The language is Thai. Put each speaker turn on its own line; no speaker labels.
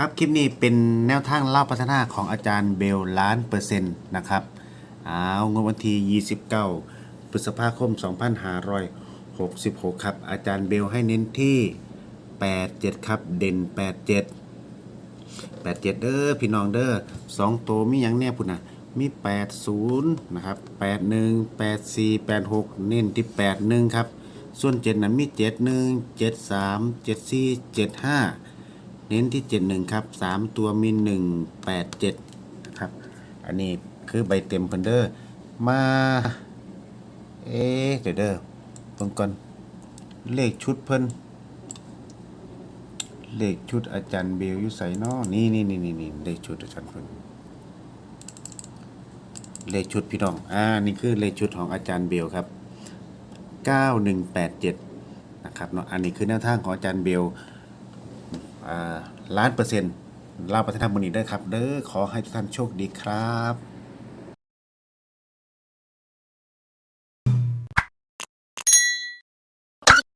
ครับคลิปนี้เป็นแนวทางเล่าพัฒนาของอาจารย์เบลล้านเปอร์เซ็นต์นะครับเอางวดวันที่29พฤษภาคม 2566 ครับ อาจารย์เบลให้เน้นที่ 87 ครับ เด่น 87 87 เด้อพี่น้องเด้อสองตัวมียังแน่พุ่นน่ะมี 80 นะครับ 81 84 86 เน้นที่ 81 ครับ ส่วน7นั้นมี 71 73 74 75 เน้นที่ 71 ครับ 3 ตัวมี 187นะครับ อันนี้คือใบเต็มเพิ่นเด้อมา เอ๊เดี๋ยวเด้อเบิ่งก่อน เลขชุดเพิ่นเลขชุดอาจารย์เบลยู่ไสเนาะนี่นี่นี่นี่นี่เลขชุดอาจารย์เพิ่นเลขชุดพี่น้อง อ่า นี่คือเลขชุดของอาจารย์เบลครับ 9187 นะครับเนาะ อันนี้คือแนวทางของอาจารย์เบล ล้านเปอร์เซ็นต์ลาวพัฒนาบุญนี้ได้ครับเด้อขอให้ทุกท่านโชคดีครับ